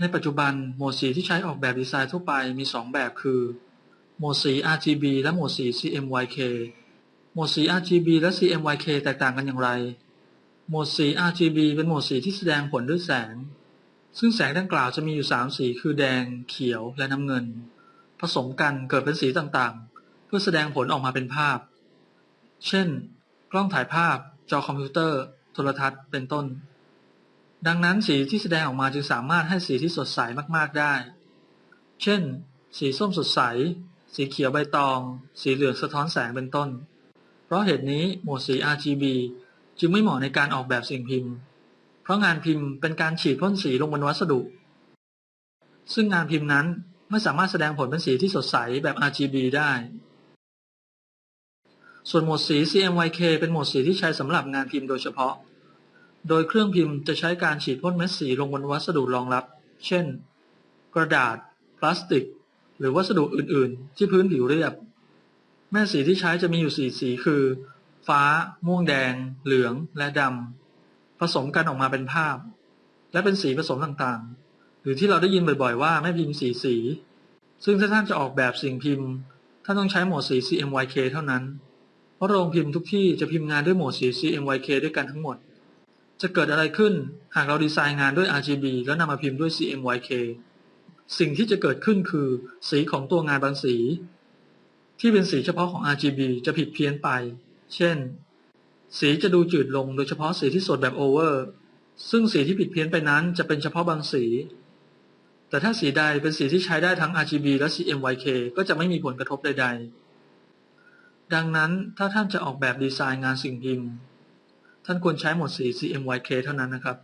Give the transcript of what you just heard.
ในปัจจุบันโหมดสีที่ใช้ออกแบบดีไซน์ทั่วไปมี 2 แบบคือโหมดสี RGB และโหมดสี CMYK โหมดสี RGB และ CMYK แตกต่างกันอย่างไร โหมดสี RGB เป็นโหมดสีที่แสดงผลด้วยแสง ซึ่งแสงดังกล่าวจะมีอยู่ 3 สีคือแดง เขียว และน้ำเงิน ผสมกันเกิดเป็นสีต่างๆ เพื่อแสดงผลออกมาเป็นภาพ เช่น กล้องถ่ายภาพ จอคอมพิวเตอร์ โทรทัศน์ เป็นต้น ดังนั้นสีที่แสดงออกมาจึงสามารถให้สีที่สดใสมากๆได้ เช่น สีส้มสดใส สีเขียวใบตอง สีเหลืองสะท้อนแสงเป็นต้น เพราะเหตุนี้โหมดสี RGB จึงไม่เหมาะในการออกแบบสิ่งพิมพ์ เพราะงานพิมพ์เป็นการฉีดพ่นสีลงบนวัสดุ ซึ่งงานพิมพ์นั้นไม่สามารถแสดงผลเป็นสีที่สดใสแบบ RGB ได้ ส่วนโหมดสี CMYK เป็นโหมดสีที่ใช้สำหรับงานพิมพ์โดยเฉพาะ โดยเครื่องพิมพ์จะใช้การฉีดพ่นเม็ดสีลงบนวัสดุรองรับ เช่น กระดาษ พลาสติก หรือวัสดุอื่น ๆ ที่พื้นผิวเรียบ แม่สีที่ใช้จะมีอยู่สีสีคือ ฟ้า ม่วงแดง เหลือง และดำ ผสมกันออกมาเป็นภาพ และเป็นสีผสมต่างๆ หรือที่เราได้ยินบ่อย ๆ ว่าแม่พิมพ์สีสี ซึ่งถ้าท่านจะออกแบบสิ่งพิมพ์ ท่านต้องใช้โหมดสี CMYK เท่านั้น เพราะโรงพิมพ์ทุกที่จะพิมพ์งานด้วยโหมดสี CMYK ด้วยกันทั้งหมด จะเกิดอะไรขึ้นหากเราดีไซน์งานด้วย RGB แล้วนำมาพิมพ์ด้วย CMYK สิ่งที่จะเกิดขึ้นคือ สีของตัวงานบางสี ที่เป็นสีเฉพาะของ RGB จะผิดเพี้ยนไป เช่น สีจะดูจืดลงโดยเฉพาะสีที่สดแบบโอเวอร์ซึ่งสีที่ผิดเพี้ยนไปนั้นจะเป็นเฉพาะบางสี แต่ถ้าสีใดเป็นสีที่ใช้ได้ทั้ง RGB และ CMYK ก็จะไม่มีผลกระทบใด ๆ ดังนั้นถ้าท่านจะออกแบบดีไซน์งานสิ่งพิมพ์ ท่านควรใช้หมดสี CMYK เท่านั้นนะครับ